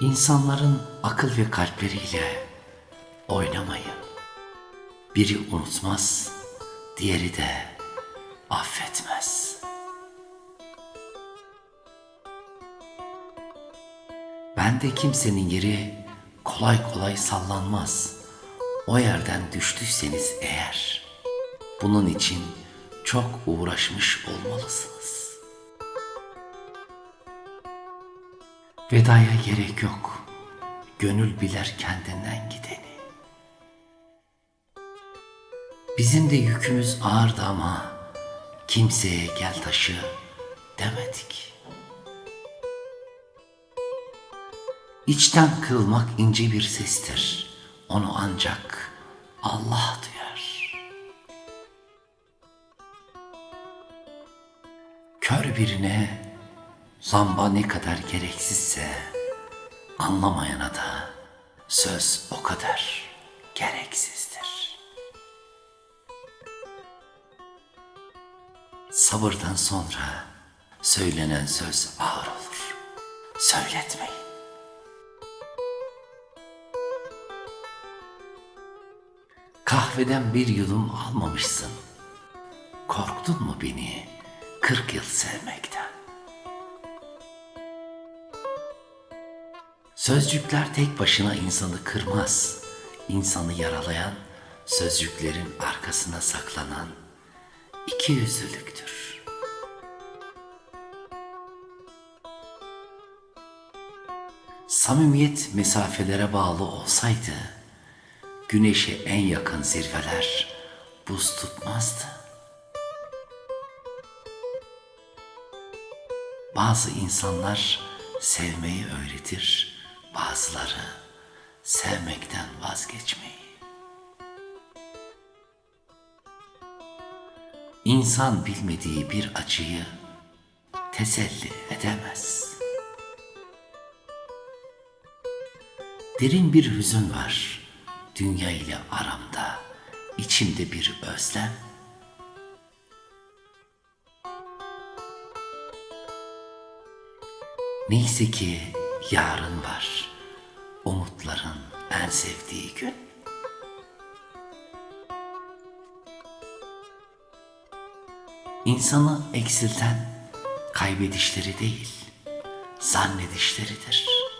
İnsanların akıl ve kalpleriyle oynamayın. Biri unutmaz, diğeri de affetmez. Bende kimsenin yeri kolay kolay sallanmaz. O yerden düştüyseniz eğer, bunun için çok uğraşmış olmalısınız. Vedaya gerek yok. Gönül biler kendinden gideni. Bizim de yükümüz ağırdı ama kimseye gel taşı demedik. İçten kırılmak ince bir sestir. Onu ancak Allah duyar. Kör birine lamba ne kadar gereksizse anlamayana da söz o kadar gereksizdir. Sabırdan sonra söylenen söz ağır olur. Söyletmeyin. Kahveden bir yudum almamışsın. Korktun mu beni kırk yıl sevmekten? Sözcükler tek başına insanı kırmaz. İnsanı yaralayan sözcüklerin arkasına saklanan iki yüzlülüktür. Samimiyet mesafelere bağlı olsaydı, güneşe en yakın zirveler buz tutmazdı. Bazı insanlar sevmeyi öğretir, bazıları sevmekten vazgeçmeyi. İnsan bilmediği bir acıyı teselli edemez. Derin bir hüzün var dünya ile aramda, içimde bir özlem. Neyse ki yarın var, umutların en sevdiği gün. İnsanı eksilten kaybedişleri değil, zannedişleridir.''